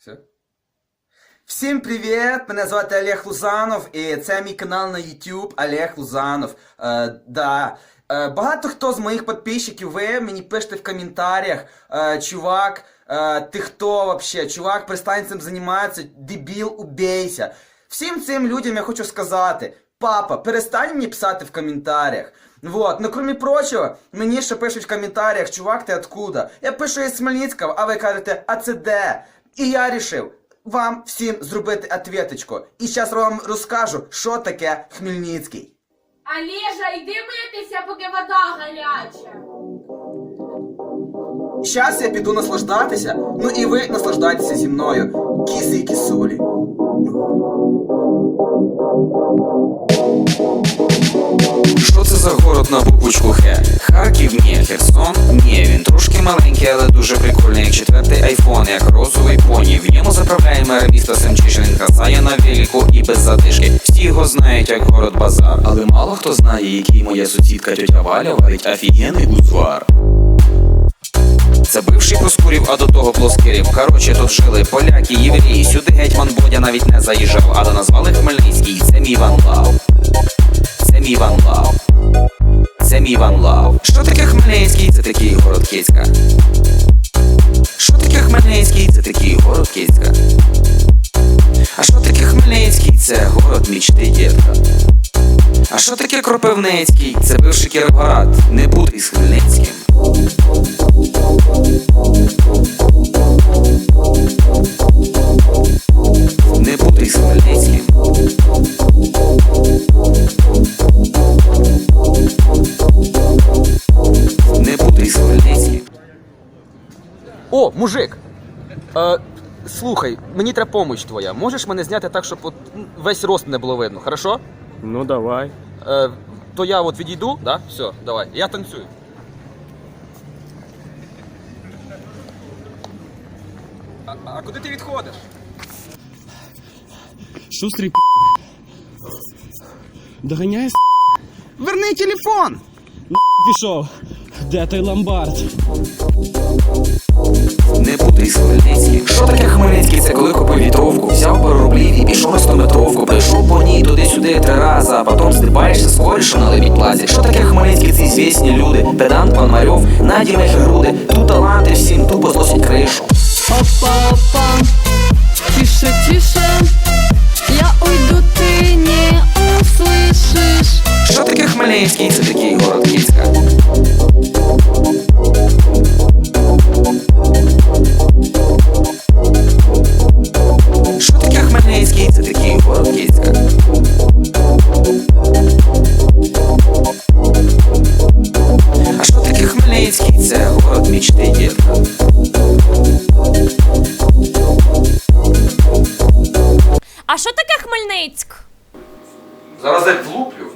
Все. Всім привіт! Мене звати Олег Лузанов, і це мій канал на YouTube Олег Лузанов. Е, да. Е, багато хто з моїх підписчиків, ви мені пишете в коментарях, е, чувак, е, ти хто вообще? Чувак, перестань цим займатися, дебіл, убейся. Всім цим людям я хочу сказати, папа, перестань мені писати в коментарях. Вот, ну кроме прочого, мені ще пишуть в коментарях, чувак, ти откуда? Я пишу із Хмельницького, а ви кажете, а це де? І я рішив вам всім зробити ответочку. І зараз вам розкажу, що таке Хмельницький. Олежа, йди митися, поки вода гаряча. Зараз я піду наслаждатися, ну і ви наслаждайтеся зі мною. Кіси і кісулі. Що це за город на буквочку Х? Харків? Ні, Херсон? Ні, він трошки маленький, але дуже прикольний, як четвертий айфон, як розовий поні. В ньому заправляє мер міста Семчишин, касає на велику і без задишки. Всі його знають як город базар. Але мало хто знає, який моя сусідка тьотя Валя варить офігенний узвар. Це бивший Проскурів, а до того Плоскирів. Короче, тут жили поляки, євреї. Сюди гетьман Бодя навіть не заїжджав, але назвали Хмельницький. Це мій город Що таке Хмельницький? Це такий город Кицька. А що таке Хмельницький? Це город мічти дітка. А що таке Кропивницький? Це бивший Кіровоград. Не будь О, мужик! Е, слухай, мені треба помощь твоя. Можеш мене зняти так, щоб от весь рост не було видно, хорошо? Ну давай. Е, то я от відійду, да? Все, давай. Я танцюю. А, а куди ти відходиш? Шустрий п... Доганяє с... Верни телефон! пішов. Де той ломбард? Не будь із Хмельницьким. Що таке Хмельницький? Це коли купив вітровку, взяв пару рублів і пішов на стометровку. Прийшов по ній туди-сюди три рази, а потім стрибаєшся з корішем на лебідь плазі. Що таке Хмельницький? Ці звісні люди. Педант Пономарьов, Наді груди. Тут таланти всім тупо зносять кришу. Опа, опа, тише, тише, я уйду, ты не услышишь. Що таке Хмельницький? Це такий город Кіцька. Хмельницьк? Зараз я влуплю.